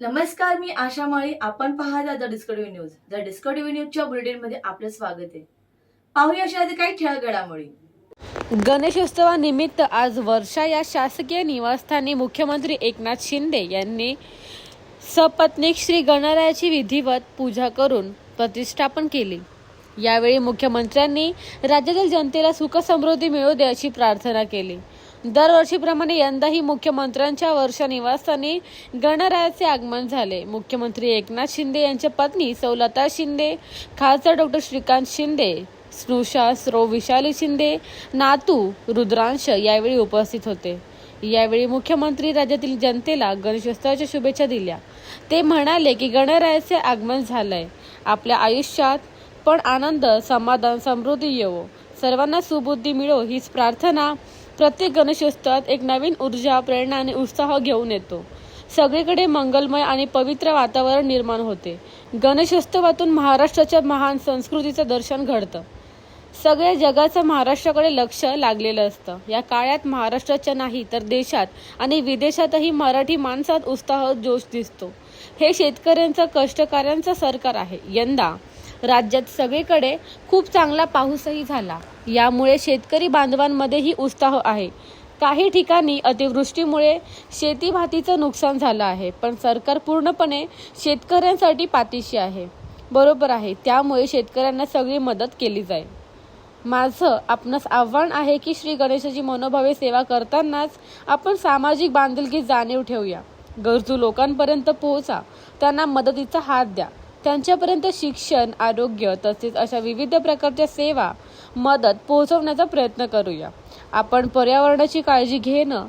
नमस्कार मी आशा माळी. आपण पाहता the Discovery news. The Discovery न्यूजच्या बुलेटिनमध्ये आपलं स्वागत आहे. पाहूया अशा काही ठळक घडामोडी गणेशोत्सवानिमित्त आज वर्षा या शासकीय निवासस्थानी मुख्यमंत्री एकनाथ शिंदे यांनी सपत्नीक श्री गणरायाची विधिवत पूजा करून प्रतिष्ठापन केली. यावेळी मुख्यमंत्र्यांनी राज्यातील जनतेला सुख समृद्धी मिळू दे अशी प्रार्थना केली. दरवर्षीप्रमाणे यंदाही मुख्यमंत्र्यांच्या वर्ष निवासस्थानी गणरायाचे आगमन झाले. मुख्यमंत्री एकनाथ शिंदे यांच्या पत्नी सौलता शिंदे खासदार डॉक्टर श्रीकांत शिंदे स्नुषा स्रो विशाली शिंदे नातू रुद्रांश यावेळी उपस्थित होते. यावेळी मुख्यमंत्री राज्यातील जनतेला गणेशोत्सवाच्या शुभेच्छा दिल्या. ते म्हणाले की गणरायाचे आगमन झालंय. आपल्या आयुष्यात पण आनंद समाधान समृद्धी येवो. सर्वांना सुबुद्धी मिळो हीच प्रार्थना प्रत्येक गणेशोत्सवात एक नवीन ऊर्जा प्रेरणा आणि उत्साह घेऊन येतो. सगळीकडे मंगलमय आणि पवित्र वातावरण निर्माण होते. गणेशोत्सवातून महाराष्ट्राच्या महान संस्कृतीचं दर्शन घडतं. सगळ्या जगाचं महाराष्ट्राकडे लक्ष लागलेलं असतं. या काळात महाराष्ट्राच्या नाही तर देशात आणि विदेशातही मराठी माणसात उत्साह जोश दिसतो. हे शेतकऱ्यांचं कष्टकऱ्यांचं सरकार आहे. यंदा राज्यात सगळीकडे खूप चांगला पाऊसही झाला. यामुळे शेतकरी बांधवांमध्येही उत्साह आहे. काही ठिकाणी अतिवृष्टीमुळे शेती भातीचं नुकसान झालं आहे पण सरकार पूर्णपणे शेतकऱ्यांसाठी पाठीशी आहे. बरोबर आहे त्यामुळे शेतकऱ्यांना सगळी मदत केली जाईल. माझं आपणास आव्हान आहे की श्री गणेशाची मनोभावे सेवा करतानाच आपण सामाजिक बांधिलकी जाणीव ठेवूया. गरजू लोकांपर्यंत पोहोचा त्यांना मदतीचा हात द्या. त्यांच्यापर्यंत शिक्षण आरोग्य तसेच अशा विविध प्रकारच्या सेवा मदत पोहोचवण्याचा प्रयत्न करूया. आपण पर्यावरणाची काळजी घेणं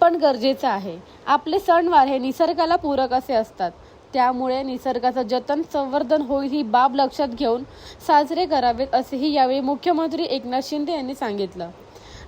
पण गरजेचं आहे. आपले सणवार हे निसर्गाला पूरक असे असतात. त्यामुळे निसर्गाचं जतन संवर्धन होईल ही बाब लक्षात घेऊन साजरे करावेत असेही यावेळी मुख्यमंत्री एकनाथ शिंदे यांनी सांगितलं.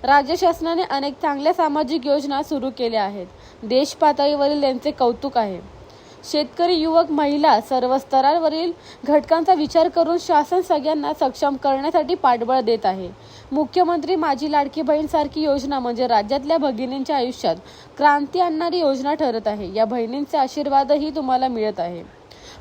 राज्य शासनाने अनेक चांगल्या सामाजिक योजना सुरू केल्या आहेत. देश पातळीवरील यांचे कौतुक आहे. शेतकरी युवक महिला सर्व स्तरावरील घटकांचा विचार करून शासन सगळ्यांना सक्षम करण्यासाठी पाठबळ देत आहे. मुख्यमंत्री माझी लाडकी बहीण सारखी योजना म्हणजे राज्यातल्या भगिनींच्या आयुष्यात क्रांती आणणारी योजना ठरत आहे. या बहिणींचे आशीर्वादही तुम्हाला मिळत आहे.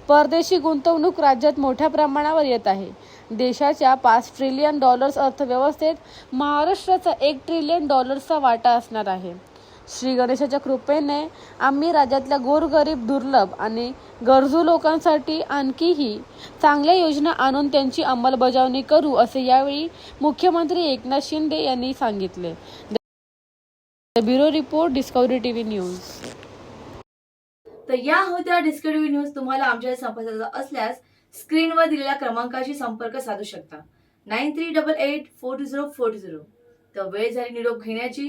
परदेशी गुंतवणूक राज्यात मोठ्या प्रमाणावर येत आहे. देशाच्या पाच ट्रिलियन डॉलर्स अर्थव्यवस्थेत महाराष्ट्राचा एक ट्रिलियन डॉलर्सचा वाटा असणार आहे. श्री गणेशाच्या कृपेने आम्ही राज्यातल्या गोरगरीब दुर्लभ आणि गरजू लोकांसाठी आणखीही चांगल्या योजना आणून त्यांची अंमलबजावणी करू असे यावेळी मुख्यमंत्री एकनाथ शिंदे यांनी सांगितले. Bureau report Discovery TV news. तर या होत्या डिस्कवरी न्यूज तुम्हाला आमच्या संपर्काचा असल्यास स्क्रीनवर दिलेल्या क्रमांकाशी संपर्क साधू शकता. Nine three double eight four two zero four two zero. तर वेळ झाली निरोप घेण्याची.